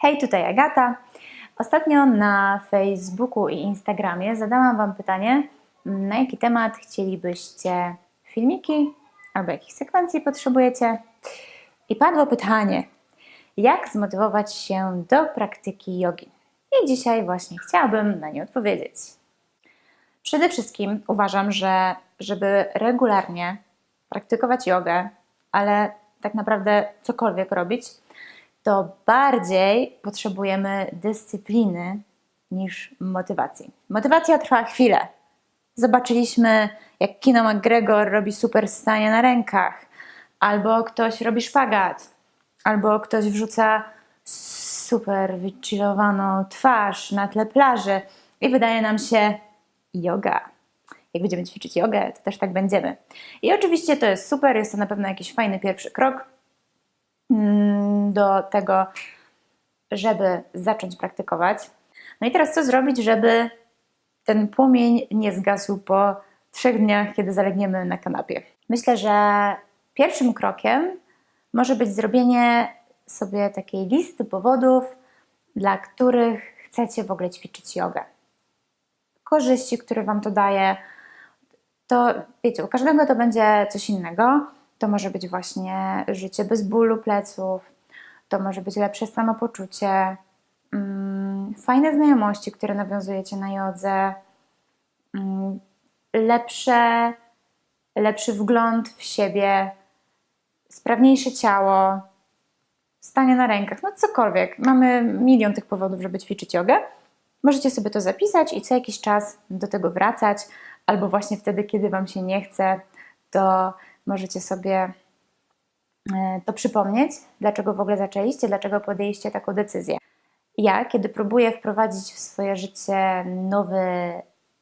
Hej, tutaj Agata. Ostatnio na Facebooku i Instagramie zadałam Wam pytanie, na jaki temat chcielibyście filmiki albo jakich sekwencji potrzebujecie. I padło pytanie, jak zmotywować się do praktyki jogi. I dzisiaj właśnie chciałabym na nie odpowiedzieć. Przede wszystkim uważam, że żeby regularnie praktykować jogę, ale tak naprawdę cokolwiek robić, to bardziej potrzebujemy dyscypliny niż motywacji. Motywacja trwa chwilę. Zobaczyliśmy, jak Kino McGregor robi super stanie na rękach, albo ktoś robi szpagat, albo ktoś wrzuca super wychillowaną twarz na tle plaży i wydaje nam się yoga. Jak będziemy ćwiczyć jogę, to też tak będziemy. I oczywiście to jest super, jest to na pewno jakiś fajny pierwszy krok mm, do tego, żeby zacząć praktykować. No i teraz co zrobić, żeby ten płomień nie zgasł po trzech dniach, kiedy zalegniemy na kanapie? Myślę, że pierwszym krokiem może być zrobienie sobie takiej listy powodów, dla których chcecie w ogóle ćwiczyć jogę. Korzyści, które Wam to daje, to wiecie, u każdego to będzie coś innego. To może być właśnie życie bez bólu pleców, to może być lepsze samopoczucie, mm, fajne znajomości, które nawiązujecie na jodze, mm, lepsze, lepszy wgląd w siebie, sprawniejsze ciało, stanie na rękach, no cokolwiek. Mamy milion tych powodów, żeby ćwiczyć jogę. Możecie sobie to zapisać i co jakiś czas do tego wracać, albo właśnie wtedy, kiedy Wam się nie chce, to możecie sobie to przypomnieć, dlaczego w ogóle zaczęliście, dlaczego podjęliście taką decyzję. Ja, kiedy próbuję wprowadzić w swoje życie nowy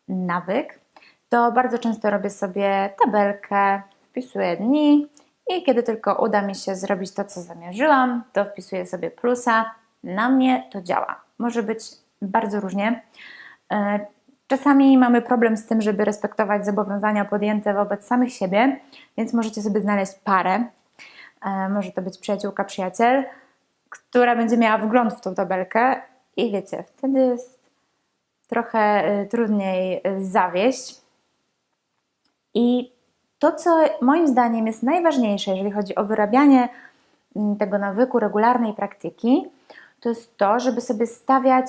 nawyk, to bardzo często robię sobie tabelkę, wpisuję dni i kiedy tylko uda mi się zrobić to, co zamierzyłam, to wpisuję sobie plusa. Na mnie to działa. Może być bardzo różnie. E, czasami mamy problem z tym, żeby respektować zobowiązania podjęte wobec samych siebie, więc możecie sobie znaleźć parę. E, może to być przyjaciółka, przyjaciel, która będzie miała wgląd w tą tabelkę i wiecie, wtedy jest trochę e, trudniej zawieść. I to, co moim zdaniem jest najważniejsze, jeżeli chodzi o wyrabianie tego nawyku regularnej praktyki, to jest to, żeby sobie stawiać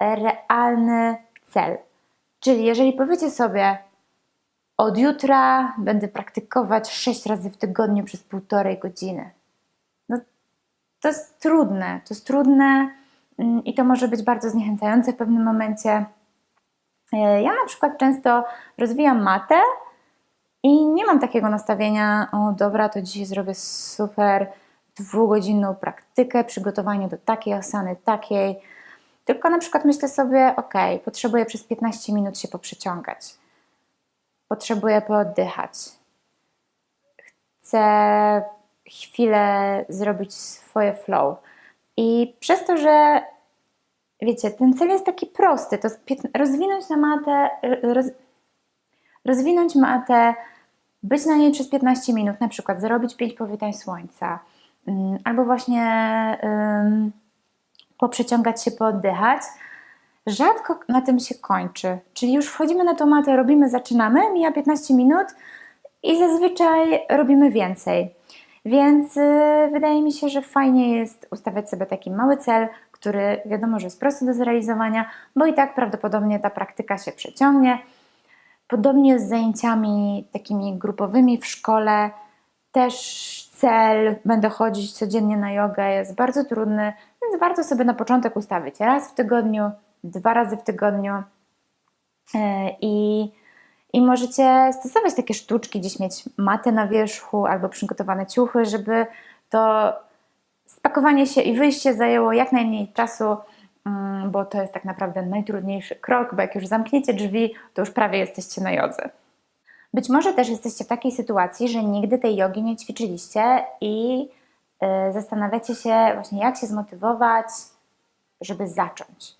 realny cel. Czyli jeżeli powiecie sobie, od jutra będę praktykować 6 razy w tygodniu przez półtorej godziny. No, to jest trudne, to jest trudne mm, i to może być bardzo zniechęcające w pewnym momencie. E, ja na przykład często rozwijam matę i nie mam takiego nastawienia, o dobra, to dzisiaj zrobię super dwugodzinną praktykę, przygotowanie do takiej osany, takiej. Tylko na przykład myślę sobie, ok, potrzebuję przez 15 minut się poprzeciągać. Potrzebuję pooddychać. Chcę chwilę zrobić swoje flow. I przez to, że wiecie, ten cel jest taki prosty, to rozwinąć na matę, roz, rozwinąć matę, być na niej przez 15 minut, na przykład zrobić 5 powitań słońca, mm, albo właśnie poprzeciągać się, pooddychać, rzadko na tym się kończy. Czyli już wchodzimy na tą matę, robimy, zaczynamy, mija 15 minut i zazwyczaj robimy więcej. Więc yy, wydaje mi się, że fajnie jest ustawiać sobie taki mały cel, który wiadomo, że jest prosty do zrealizowania, bo i tak prawdopodobnie ta praktyka się przeciągnie. Podobnie z zajęciami takimi grupowymi w szkole, też cel, będę chodzić codziennie na jogę, jest bardzo trudny, więc warto sobie na początek ustawić raz w tygodniu, dwa razy w tygodniu e, i, i możecie stosować takie sztuczki, gdzieś mieć matę na wierzchu albo przygotowane ciuchy, żeby to spakowanie się i wyjście zajęło jak najmniej czasu, Mm, bo to jest tak naprawdę najtrudniejszy krok, bo jak już zamkniecie drzwi, to już prawie jesteście na jodze. Być może też jesteście w takiej sytuacji, że nigdy tej jogi nie ćwiczyliście i y, zastanawiacie się właśnie, jak się zmotywować, żeby zacząć.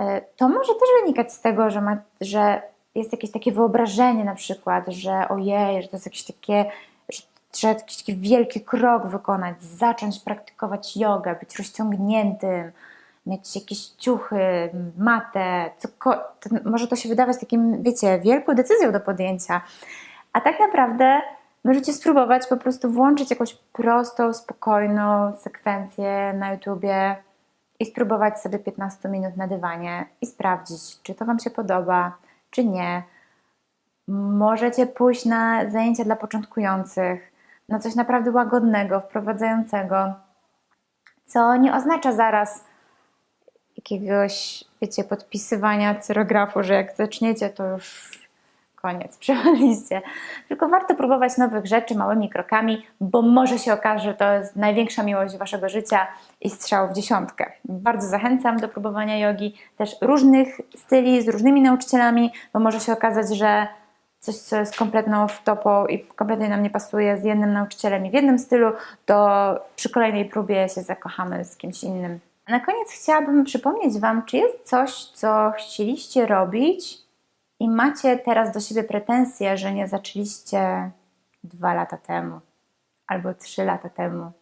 Y, to może też wynikać z tego, że, ma, że jest jakieś takie wyobrażenie na przykład, że ojej, że to jest jakieś takie, że trzeba jakiś taki wielki krok wykonać, zacząć praktykować jogę, być rozciągniętym, mieć jakieś ciuchy, matę, to może to się wydawać takim, wiecie, wielką decyzją do podjęcia, a tak naprawdę możecie spróbować po prostu włączyć jakąś prostą, spokojną sekwencję na YouTubie i spróbować sobie 15 minut na dywanie i sprawdzić, czy to Wam się podoba, czy nie. Możecie pójść na zajęcia dla początkujących, na coś naprawdę łagodnego, wprowadzającego, co nie oznacza zaraz jakiegoś, wiecie, podpisywania cyrografu, że jak zaczniecie, to już koniec, przechodliście. Tylko warto próbować nowych rzeczy małymi krokami, bo może się okaże, że to jest największa miłość waszego życia i strzał w dziesiątkę. Bardzo zachęcam do próbowania jogi, też różnych styli, z różnymi nauczycielami, bo może się okazać, że coś, co jest kompletną wtopą i kompletnie nam nie pasuje z jednym nauczycielem i w jednym stylu, to przy kolejnej próbie się zakochamy z kimś innym. Na koniec chciałabym przypomnieć Wam, czy jest coś, co chcieliście robić i macie teraz do siebie pretensje, że nie zaczęliście dwa lata temu albo trzy lata temu.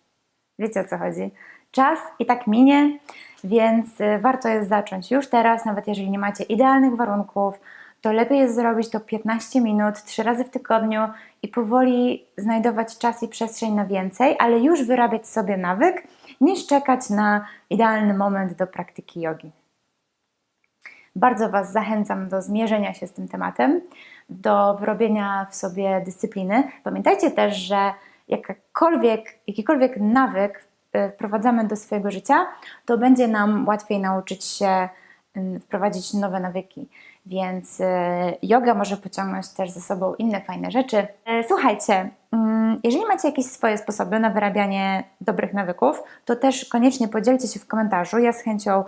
Wiecie o co chodzi? Czas i tak minie, więc y, warto jest zacząć już teraz, nawet jeżeli nie macie idealnych warunków, to lepiej jest zrobić to 15 minut, trzy razy w tygodniu i powoli znajdować czas i przestrzeń na więcej, ale już wyrabiać sobie nawyk, niż czekać na idealny moment do praktyki jogi. Bardzo Was zachęcam do zmierzenia się z tym tematem, do wyrobienia w sobie dyscypliny. Pamiętajcie też, że jakakolwiek, jakikolwiek nawyk y, wprowadzamy do swojego życia, to będzie nam łatwiej nauczyć się wprowadzić nowe nawyki. Więc y, yoga może pociągnąć też ze sobą inne fajne rzeczy. Słuchajcie, mm, jeżeli macie jakieś swoje sposoby na wyrabianie dobrych nawyków, to też koniecznie podzielcie się w komentarzu. Ja z chęcią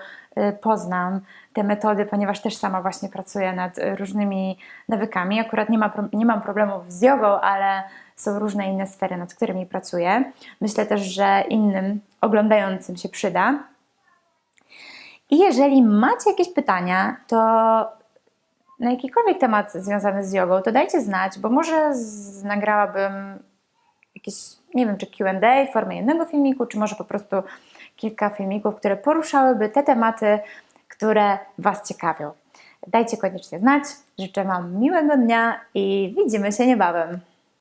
poznam te metody, ponieważ też sama właśnie pracuję nad różnymi nawykami. Akurat nie, ma, nie mam problemów z jogą, ale są różne inne sfery, nad którymi pracuję. Myślę też, że innym oglądającym się przyda. I jeżeli macie jakieś pytania, to na jakikolwiek temat związany z jogą, to dajcie znać, bo może nagrałabym jakieś, nie wiem, czy QA w formie jednego filmiku, czy może po prostu kilka filmików, które poruszałyby te tematy, które Was ciekawią. Dajcie koniecznie znać. Życzę Wam miłego dnia i widzimy się niebawem.